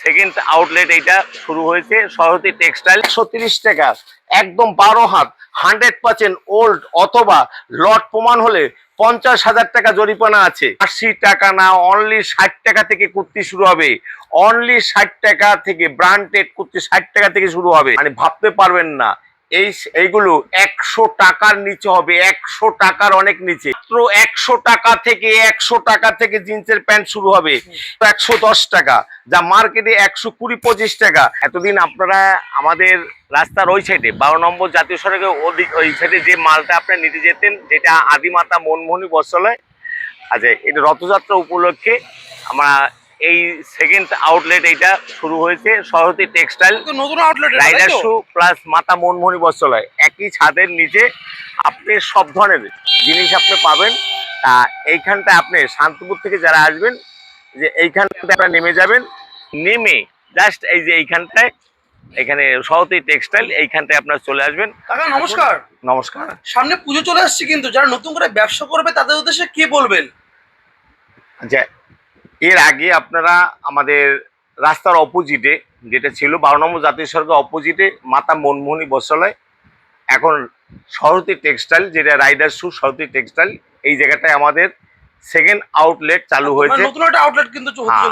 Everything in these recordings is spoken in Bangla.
সেকেন্ড আউটলেট এইটা শুরু হয়েছে সরস্বতী টেক্সটাইল একশো টাকা, একদম বারো হাত হান্ড্রেড পার্সেন্ট ওল্ড অথবা লট প্রমাণ হলে পঞ্চাশ হাজার টাকা জরিপানা আছে। আশি টাকা না অনলি ষাট টাকা থেকে কুর্তি শুরু হবে। অনলি ষাট টাকা থেকে ব্রান্ডেড কুর্তি ষাট টাকা থেকে শুরু হবে। মানে ভাবতে পারবেন না এই এইগুলো একশো টাকার নিচে হবে একশো টাকার অনেক নিচে। মাত্র একশো টাকা থেকে একশো টাকা থেকে জিন্সের প্যান্ট শুরু হবে। একশো দশ টাকা যা মার্কেটে একশো কুড়ি পঁচিশ টাকা। এতদিন আপনারা আমাদের রাস্তার ওই সাইডে বারো নম্বর জাতীয় সড়কের ওদিক ওই সাইডে যে মালটা আপনারা নিতে যেতেন যেটা আদিমাতা মনমোহনী বস্ত্রালয় আচ্ছা এটা রথযাত্রা উপলক্ষে আমরা এই সেকেন্ড আউটলেট এইটা শুরু হয়েছে সরস্বতী টেক্সটাইল নতুন outlet rider shoe plus Mata Manmohini বস্ত্রালয়। একই ছাদের নিচে আপনি সব ধরনের জিনিস আপনি পাবেন। এইখানটা আপনি শান্তিপুর থেকে যারা আসবেন যে এইখানটায় আপনারা নেমে যাবেন। নেমে জাস্ট এই যে এইখানটায় এখানে সহতী টেক্সটাইল এইখানটায় আপনারা চলে আসবেন। কাকা নমস্কার। নমস্কার। সামনে পুজো চলে আসছে কিন্তু যারা নতুন করে ব্যবসা করবে তাদের উদ্দেশ্যে কি বলবেন? আচ্ছা এর আগে আপনারা আমাদের রাস্তার অপোজিটে যেটা ছিল বারো নম্বর জাতীয় সড়কের অপোজিটে মাতা মনমোহনী বস্ত্রালয় এখন সরতী টেক্সটাইল যেটা রাইডার শু সরতী টেক্সটাইল এই জায়গাটায় আমাদের সেকেন্ড আউটলেট চালু হয়েছে মানে নতুন একটা আউটলেট কিন্তু হ্যাঁ।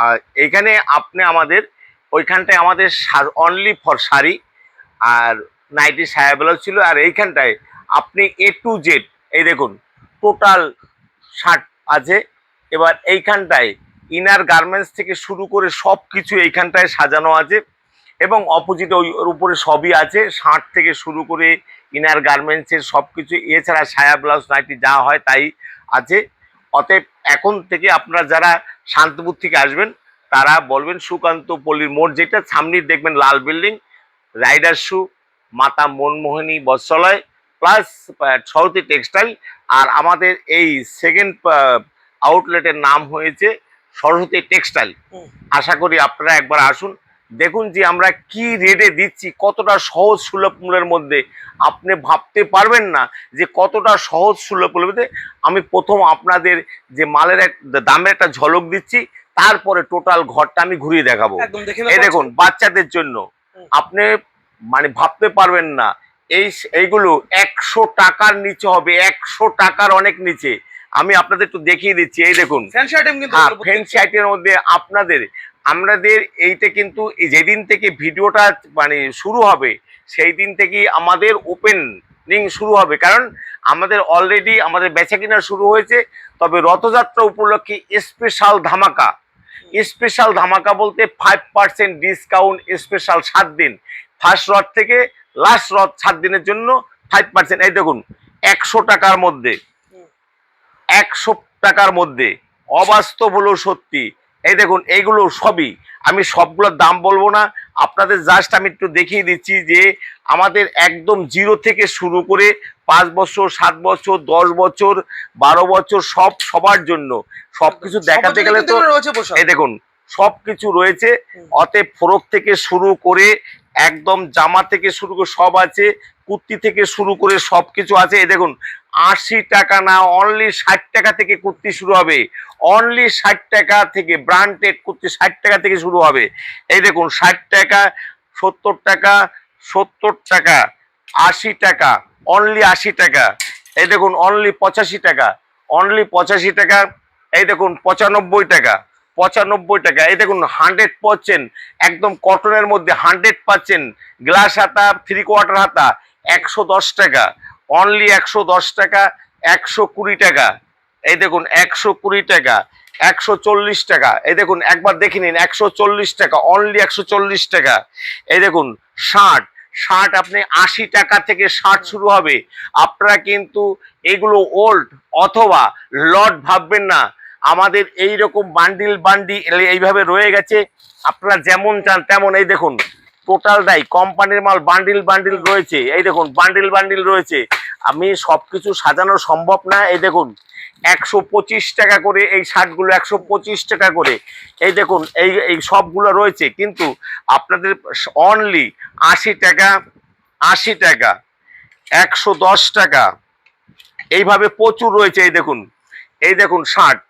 আর আপনি আমাদের ওইখানটায় আমাদের অনলি ফর শাড়ি আর নাইটি সায়া ব্লাউজ ছিল আর এইখানটায় আপনি এ টু জেড এই দেখুন টোটাল শার্ট আছে এবার এইখানটায় ইনার গার্মেন্টস থেকে শুরু করে সব কিছু এইখানটায় সাজানো আছে এবং অপোজিটে ওই উপরে সবই আছে। শার্ট থেকে শুরু করে ইনার গার্মেন্টসের সব কিছু এছাড়া সায়া ব্লাউজ, নাইটি যা হয় তাই আছে। অতএব এখন থেকে আপনারা যারা শান্তিপুর থেকে আসবেন, তারা বলবেন সুকান্ত পল্লীর মোড় যেটা, সামনেই দেখবেন লাল বিল্ডিং রাইডার শু মাতা মনমোহিনী বস্ত্রালয় প্লাস সরতী টেক্সটাইল আর আমাদের এই সেকেন্ড আউটলেটের নাম হয়েছে সরস্বতী টেক্সটাইল আশা করি আপনারা একবার আসুন দেখুন যে আমরা কি রেটে দিচ্ছি কতটা সহজ সুলভ মূল্যের মধ্যে। আপনি ভাবতে পারবেন না যে কতটা সহজ সুলভ মূল্যের আমি প্রথম আপনাদের যে মালের এক দামের একটা ঝলক দিচ্ছি তারপরে টোটাল ঘরটা আমি ঘুরিয়ে দেখাবো। এই দেখুন বাচ্চাদের জন্য। আপনি মানে ভাবতে পারবেন না এই এইগুলো একশো টাকার নিচে হবে একশো টাকার অনেক নিচে। আমি আপনাদের একটু দেখিয়ে দিচ্ছি এই দেখুন। ফ্যান্সি আইটেম কিন্তু হ্যাঁ মধ্যে আপনাদের আমাদের এইটা কিন্তু যেদিন থেকে ভিডিওটা মানে শুরু হবে সেই দিন থেকেই আমাদের ওপেনিং শুরু হবে। কারণ আমাদের অলরেডি আমাদের বেচা কিনা শুরু হয়েছে তবে রথযাত্রা উপলক্ষে স্পেশাল ধামাকা। স্পেশাল ধামাকা বলতে ফাইভ পার্সেন্ট ডিসকাউন্ট স্পেশাল সাত দিন। ফার্স্ট রথ থেকে লাস্ট রথ সাত দিনের জন্য ফাইভ পার্সেন্ট এই দেখুন একশো টাকার মধ্যে। একশো টাকার মধ্যে। অবাস্তব হলো সত্যি। এই দেখুন এইগুলো সবই। আমি সবগুলোর দাম বলব না। আপনাদের জাস্ট আমি একটু দেখিয়ে দিচ্ছি যে আমাদের একদম জিরো থেকে শুরু করে পাঁচ বছর সাত বছর দশ বছর বারো বছর সব সবার জন্য। সব কিছু দেখাতে গেলে তো এই দেখুন সব কিছু রয়েছে অতএব ফোরক থেকে শুরু করে একদম জামা থেকে শুরু করে সব আছে। কুর্তি থেকে শুরু করে সব কিছু আছে। এই দেখুন, আশি টাকা না অনলি ষাট টাকা থেকে কুর্তি শুরু হবে। অনলি ষাট টাকা থেকে ব্রান্ডেড কুর্তি ষাট টাকা থেকে শুরু হবে। এই দেখুন, ষাট টাকা, সত্তর টাকা সত্তর টাকা, আশি টাকা অনলি আশি টাকা। এই দেখুন অনলি পঁচাশি টাকা অনলি পঁচাশি টাকা। এই দেখুন, পঁচানব্বই টাকা পঁচানব্বই টাকা। এই দেখুন হান্ড্রেড পার্সেন্ট একদম কটনের মধ্যে হান্ড্রেড পার্সেন্ট গ্লাস হাতা থ্রি কোয়ার্টার হাতা। একশো দশ টাকা। অনলি একশো দশ টাকা, একশো কুড়ি টাকা। এই দেখুন, একশো কুড়ি টাকা, একশো চল্লিশ টাকা। এই দেখুন, একবার দেখে নিন, একশো চল্লিশ টাকা অনলি একশো চল্লিশ টাকা। এই দেখুন, ষাট। ষাট আপনি আশি টাকা থেকে ষাট শুরু হবে। আপনারা কিন্তু এগুলো ওল্ড অথবা লট ভাববেন না। আমাদের এই রকম বান্ডিল বান্ডি এইভাবে রয়ে গেছে। আপনারা যেমন চান তেমন, এই দেখুন টোটালটাই কোম্পানির মাল বান্ডিল বান্ডিল রয়েছে। এই দেখুন, বান্ডিল বান্ডিল রয়েছে। আমি সবকিছু সাজানো সম্ভব না, এই দেখুন, একশো পঁচিশ টাকা করে এই শার্টগুলো, একশো পঁচিশ টাকা করে। এই দেখুন, এই এই সবগুলো রয়েছে, কিন্তু আপনাদের অনলি আশি টাকা আশি টাকা, একশো দশ টাকা। এইভাবে প্রচুর রয়েছে, এই দেখুন এই দেখুন শার্ট।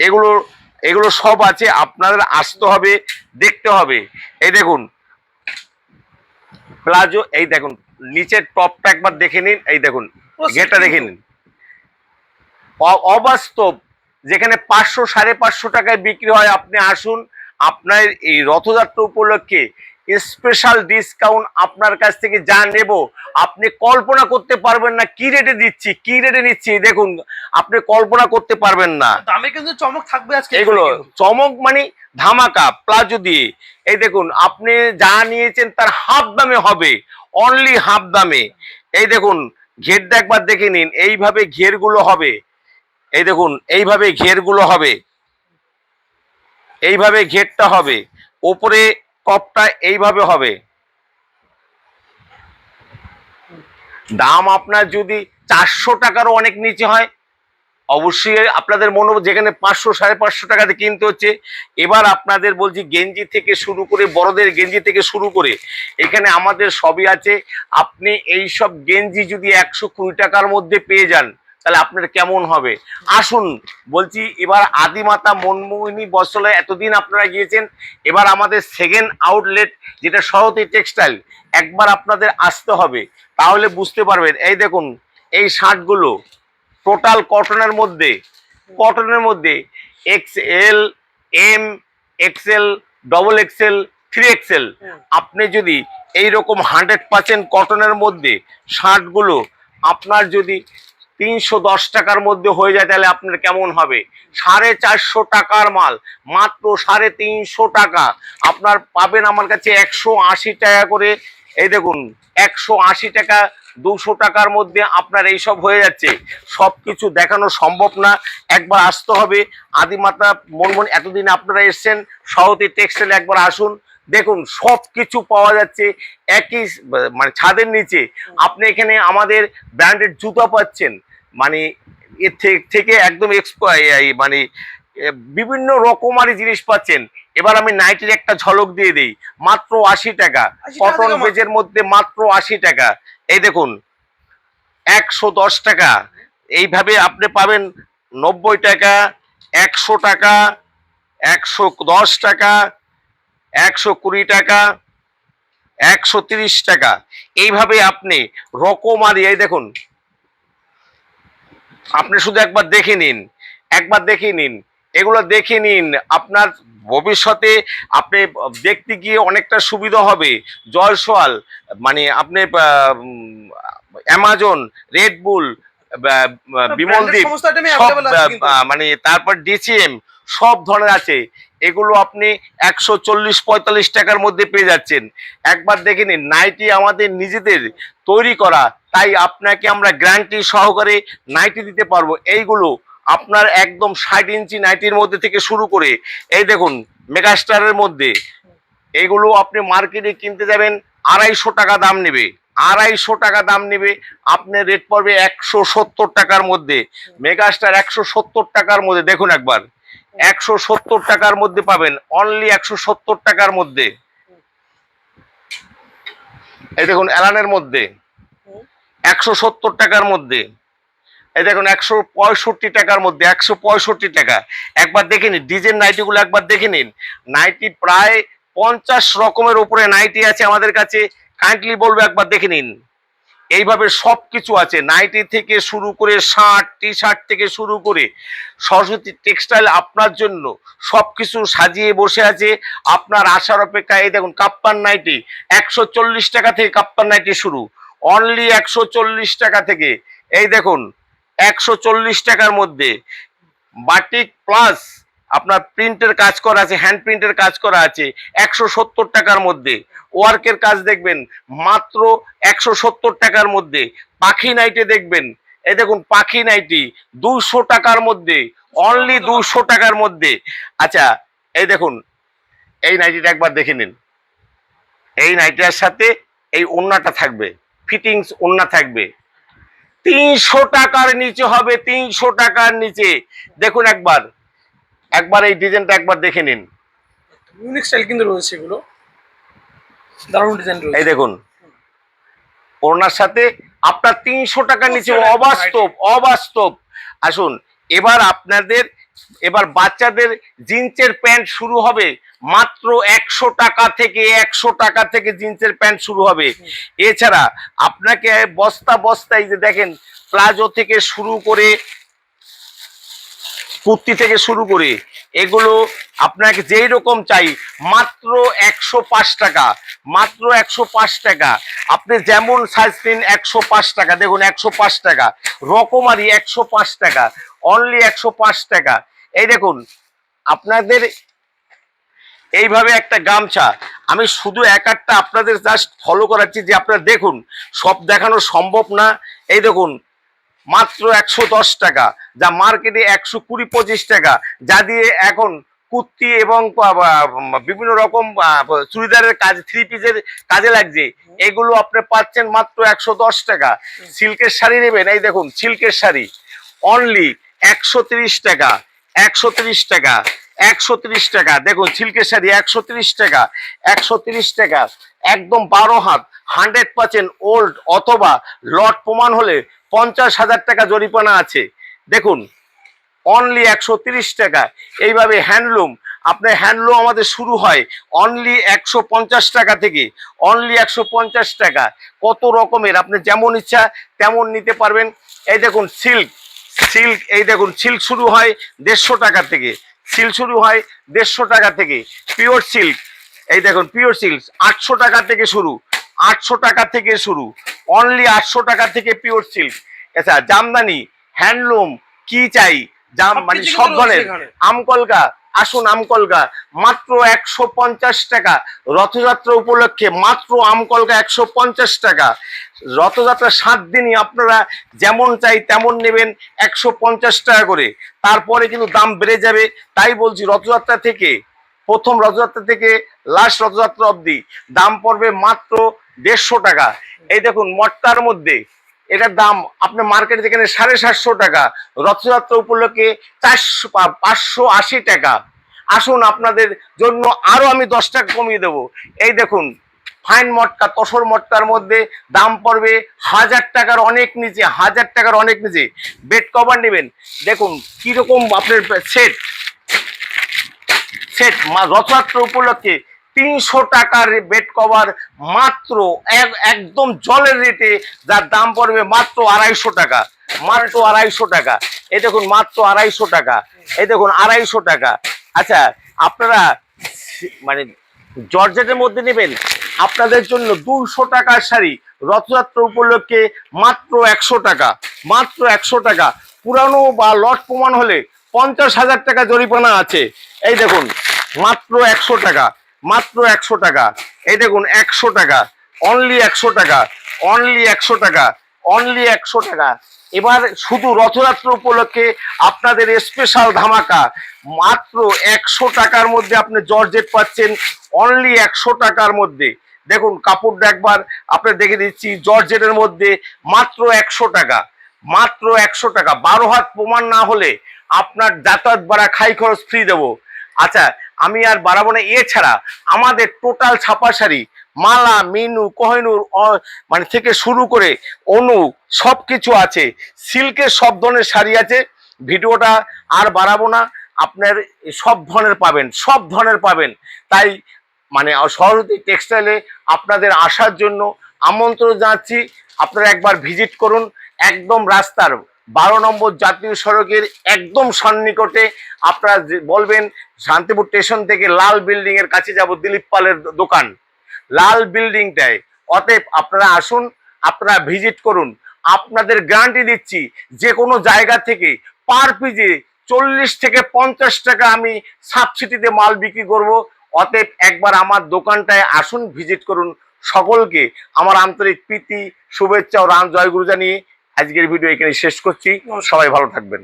এগুলো এগুলো সব আছে আপনাদের আসতে হবে দেখতে হবে। এই দেখুন প্লাজো এই দেখুন নিচের টপটা একবার দেখে নিন এই দেখুন ঘেরটা দেখে নিন। অবাস্তব যেখানে পাঁচশো সাড়ে পাঁচশো টাকায় বিক্রি হয় আপনি আসুন আপনার এই রথযাত্রা উপলক্ষে স্পেশাল ডিসকাউন্ট আপনার কাছ থেকে যা নেব আপনি কল্পনা করতে পারবেন না কি রেটে দিচ্ছি কি রেটে নিচ্ছি। দেখুন আপনি কল্পনা করতে পারবেন না। দামে কিন্তু চমক থাকবে আজকে। এগুলো চমক মানে ধামাকা প্লাজো দিয়ে এই দেখুন আপনি যা নিয়েছেন তার হাফ দামে হবে অনলি হাফ দামে। এই দেখুন ঘেরটা একবার দেখে নিন এইভাবে ঘেরগুলো হবে। এই দেখুন এইভাবে ঘেরগুলো হবে। এইভাবে ঘেরটা হবে। ওপরে টপটা এইভাবে হবে। দাম আপনার যদি চারশো টাকারও অনেক নিচে হয়, অবশ্যই আপনাদের মনে যেখানে পাঁচশো, সাড়ে পাঁচশো টাকাতে কিনতে হচ্ছে। এবার আপনাদের বলছি গেঞ্জি থেকে শুরু করে, বড়দের গেঞ্জি থেকে শুরু করে, এখানে আমাদের সবই আছে। আপনি এই সব গেঞ্জি যদি একশো কুড়ি টাকার মধ্যে পেয়ে যান তাহলে আপনার কেমন হবে? আসুন বলছি এবার আদিমাতা মনমোহিনী বস্ত্রালয় এতদিন আপনারা গিয়েছেন এবার আমাদের সেকেন্ড আউটলেট যেটা সহতী টেক্সটাইল একবার আপনাদের আসতে হবে তাহলে বুঝতে পারবেন। এই দেখুন এই শার্টগুলো টোটাল কটনের মধ্যে কটনের মধ্যে X L M XL double XL three XL. আপনি যদি এই রকম হান্ড্রেড পার্সেন্ট কটনের মধ্যে শার্টগুলো আপনার যদি তিনশো দশ টাকার মধ্যে হয়ে যায়, তাহলে আপনার কেমন হবে? সাড়ে চারশো টাকার মাল, মাত্র সাড়ে তিনশো টাকা। আপনার পাবেন আমার কাছে একশো আশি টাকা করে। এই দেখুন, একশো আশি টাকা, দুশো টাকার মধ্যে আপনার এইসব হয়ে যাচ্ছে। সব কিছু দেখানো সম্ভব না। একবার আসতে হবে। আদিমাতা মনমন এতদিন আপনারা এসছেন সহতী টেক্সটাইল একবার আসুন। দেখুন সব কিছু পাওয়া যাচ্ছে একই মানে ছাদের নিচে। আপনি এখানে আমাদের ব্র্যান্ডেড জুতা পাচ্ছেন। মানে এর থেকে একদম মানে বিভিন্ন রকমারি জিনিস পাচ্ছেন। এবার আমি নাইটির একটা ঝলক দিয়ে দিই। মাত্র আশি টাকা। 80 টাকা কটন পেজের মধ্যে মাত্র আশি টাকা। এই দেখুন একশো দশ টাকা। এইভাবে আপনি পাবেন নব্বই টাকা একশো টাকা একশো দশ টাকা একশো কুড়ি টাকা একশো তিরিশ টাকা। এইভাবে আপনি রকমারি এই দেখুন। আপনি শুধু একবার দেখে নিন একবার দেখে নিন। এগুলো দেখে নিন আপনার ভবিষ্যতে আপনি দেখতে গিয়ে অনেকটা সুবিধা হবে। জয়সওয়াল মানে আপনি অ্যামাজন রেডবুল বিমলদ্বীপ সব মানে তারপর ডিসিএম সব ধরনের আছে। এগুলো আপনি একশো চল্লিশ পঁয়তাল্লিশ টাকার মধ্যে পেয়ে যাচ্ছেন। একবার দেখে নিন নাইটি আমাদের নিজেদের তৈরি করা, তাই আপনাকে আমরা গ্যারান্টি সহকারে নাইটি দিতে পারব। এইগুলো আপনার একদম ষাট ইঞ্চি নাইটির মধ্যে থেকে শুরু করে, এই দেখুন মেগাস্টারের মধ্যে। এগুলো আপনি মার্কেটে কিনতে যাবেন, আড়াইশো টাকা দাম নেবে। আড়াইশো টাকা দাম নেবে, আপনার রেট পড়বে একশো সত্তর টাকার মধ্যে। মেগাস্টার একশো সত্তর টাকার মধ্যে, দেখুন একবার। একশো সত্তর টাকার মধ্যে পাবেন। অনলি একশো সত্তর টাকার মধ্যে। এই দেখুন, অ্যালানের মধ্যে। একশো সত্তর টাকার মধ্যে। এই দেখুন, একশো পঁয়ষট্টি টাকার মধ্যে, একশো পঁয়ষট্টি টাকা। একবার দেখে নিন ডিজাইন নাইটিগুলো একবার দেখে নিন। নাইটি প্রায় পঞ্চাশ রকমের উপরে নাইটি আছে আমাদের কাছে। কাইন্ডলি বলব একবার দেখে নিন। এইভাবে সব কিছু আছে। নাইটি থেকে শুরু করে শার্ট টি শার্ট থেকে শুরু করে সরস্বতী টেক্সটাইল আপনার জন্য সব কিছু সাজিয়ে বসে আছে। আপনার আশার অপেক্ষায়, এই দেখুন কাপ্তান নাইটি, একশো চল্লিশ টাকা থেকে কাপ্তান নাইটি শুরু। অনলি একশো চল্লিশ টাকা থেকে, এই দেখুন, একশো চল্লিশ টাকার মধ্যে। বাটিক প্লাস আপনার প্রিন্টের কাজ করা আছে হ্যান্ড প্রিন্টের কাজ করা আছে, একশো সত্তর টাকার মধ্যে। ওয়ার্কের কাজ দেখবেন, মাত্র একশো সত্তর টাকার মধ্যে। পাখি নাইটে দেখবেন, এই দেখুন পাখি নাইটি দুশো টাকার মধ্যে অনলি দুশো টাকার মধ্যে। আচ্ছা এই দেখুন, এই নাইটিটা একবার দেখে নিন। এই নাইটিটার সাথে এই ওন্নাটা থাকবে ফিটিংস ওন্না থাকবে। তিনশো টাকার নিচে হবে, তিনশো টাকার নিচে। দেখুন একবার। একবার এই ডিজাইনটা একবার দেখে নিন। ইউনিক স্টাইল কিন্তু রয়েছে এগুলো। দারুণ ডিজাইন রয়েছে। এই দেখুন। ওনার সাথে আপনার তিনশো টাকার নিচে অবাস্তব অবাস্তব। আসুন এবার আপনাদের এবার বাচ্চাদের জিন্সের প্যান্ট শুরু হবে। মাত্র একশো টাকা থেকে একশো টাকা থেকে জিন্সের প্যান্ট শুরু হবে। এছাড়া আপনাকে বস্তা বস্তায় যে দেখেন প্লাজো থেকে শুরু করে কুর্তি থেকে শুরু করে এগুলো আপনাকে যেই রকম চাই, মাত্র একশো পাঁচ টাকা, মাত্র একশো পাঁচ টাকা। আপনি যেমন সাইজ নিন, একশো পাঁচ টাকা। দেখুন, একশো পাঁচ টাকা। রকমারি একশো পাঁচ টাকা। অনলি একশো পাঁচ টাকা। এই দেখুন, আপনাদের এইভাবে একটা গামছা। আমি শুধু এক একটা আপনাদের জাস্ট ফলো করাচ্ছি যে আপনারা দেখুন, সব দেখানো সম্ভব না। এই দেখুন মাত্র একশো দশ টাকা, যা মার্কেটে একশো কুড়ি পঁচিশ টাকা, যা দিয়ে এখন কুর্তি এবং বিভিন্ন রকম চুড়িদারের কাজ থ্রি পিসের কাজে লাগছে। এগুলো আপনি পাচ্ছেন মাত্র একশো দশ টাকা। সিল্কের শাড়ি নেবেন, এই দেখুন, সিল্কের শাড়ি। অনলি একশো টাকা একশো টাকা একশো টাকা। দেখুন, সিল্কের শাড়ি একশো টাকা একশো টাকা। একদম বারো হাত হান্ড্রেড পার্সেন্ট ওল্ড অথবা লট প্রমাণ হলে পঞ্চাশ হাজার টাকা জরিমানা আছে। দেখুন অনলি একশো তিরিশ টাকা। এইভাবে হ্যান্ডলুম আপনার হ্যান্ডলুম আমাদের শুরু হয় অনলি একশো পঞ্চাশ টাকা থেকে। অনলি একশো পঞ্চাশ টাকা, কত রকমের আপনি যেমন ইচ্ছা তেমন নিতে পারবেন। এই দেখুন সিল্ক সিল্ক এই দেখুন সিল্ক শুরু হয় দেড়শো টাকা থেকে। সিল্ক শুরু হয় দেড়শো টাকা থেকে। পিওর সিল্ক এই দেখুন পিওর সিল্ক আটশো টাকা থেকে শুরু আটশো টাকা থেকে শুরু অনলি আটশো টাকা থেকে পিওর সিল্ক আচ্ছা জামদানি হ্যান্ডলুম কি চাই? জাম মানে সব ধরনের। আমকলকা আসুন আমকলকা মাত্র একশো পঞ্চাশ টাকা। রথযাত্রা উপলক্ষে মাত্র আমকলকা একশো পঞ্চাশ টাকা। রথযাত্রা সাত দিনই আপনারা যেমন চাই তেমন নেবেন একশো পঞ্চাশ টাকা করে। তারপরে কিন্তু দাম বেড়ে যাবে তাই বলছি রথযাত্রা থেকে প্রথম রথযাত্রা থেকে লাস্ট রথযাত্রা অবধি। দাম পড়বে মাত্র দেড়শো টাকা। এই দেখুন, মটকার মধ্যে। এটার দাম আপনার মার্কেটে যেখানে সাড়ে সাতশো টাকা। রথযাত্রা উপলক্ষে চারশো পাঁচশো আশি টাকা। আসুন আপনাদের জন্য আরও আমি দশ টাকা কমিয়ে দেবো। এই দেখুন ফাইন মটকা, তসর মটকার মধ্যে দাম পড়বে হাজার টাকার অনেক নিচে, হাজার টাকার অনেক নিচে। বেড কভার নেবেন। দেখুন, কীরকম আপনার সেট সেট মা রথযাত্রা উপলক্ষে তিনশো টাকার বেড কভার মাত্র এক- একদম জলের রেটে যার দাম পড়বে মাত্র আড়াইশো টাকা। মাত্র আড়াইশো টাকা। এই দেখুন, মাত্র আড়াইশো টাকা। এই দেখুন, আড়াইশো টাকা। আচ্ছা আপনারা মানে জর্জেটের মধ্যে নেবেন। আপনাদের জন্য দুশো টাকার শাড়ি রথযাত্রা উপলক্ষে মাত্র একশো টাকা। মাত্র একশো টাকা। পুরানো বা লট প্রমাণ হলে পঞ্চাশ হাজার টাকা জরিমানা আছে। এই দেখুন মাত্র একশো টাকা, মাত্র একশো টাকা। এই দেখুন, একশো টাকা অনলি একশো টাকা অনলি একশো টাকা অনলি একশো টাকা। এবার শুধু রথযাত্রা উপলক্ষে আপনাদের স্পেশাল ধামাকা, মাত্র একশো টাকার মধ্যে আপনি জর্জেট পাচ্ছেন অনলি একশো টাকার মধ্যে। দেখুন, কাপড়টা একবার আপনার দেখে দিচ্ছি, জর্জেটের মধ্যে মাত্র একশো টাকা, মাত্র একশো টাকা। বারো হাত প্রমাণ না হলে আপনার যাতায়াত ভাড়া, খাই খরচ ফ্রি দেবো। আচ্ছা আমি আর বাড়াবো না। এছাড়া আমাদের টোটাল ছাপা শাড়ি মালা, মিনু, কোহিনুর মানে থেকে শুরু করে অনু সব কিছু আছে। সিল্কের সব ধরনের শাড়ি আছে। ভিডিওটা আর বাড়াবো না। আপনার সব ধরনের পাবেন, সব ধরনের পাবেন। তাই মানে সরস্বতী টেক্সটাইলে আপনাদের আসার জন্য আমন্ত্রণ জানাচ্ছি। আপনারা একবার ভিজিট করুন। একদম রাস্তার বারো নম্বর জাতীয় সড়কের একদম সন্নিকটে আপনারা বলবেন, শান্তিপুর স্টেশন থেকে লাল বিল্ডিং এর কাছে যাব দিলীপ পালের দোকান। লাল বিল্ডিংটায় অতএব আপনারা আসুন, আপনারা ভিজিট করুন। আপনাদের গ্যারান্টি দিচ্ছি, যে কোনো জায়গা থেকে পার পিজে চল্লিশ থেকে পঞ্চাশ টাকা আমি সাবসিডিতে মাল বিক্রি করব। অতএব একবার আমার দোকানটায় আসুন ভিজিট করুন। সকলকে আমার আন্তরিক প্রীতি, শুভেচ্ছা ও রাম জয়গুরু জানিয়ে আজকের ভিডিও এখানে শেষ করছি। সবাই ভালো থাকবেন।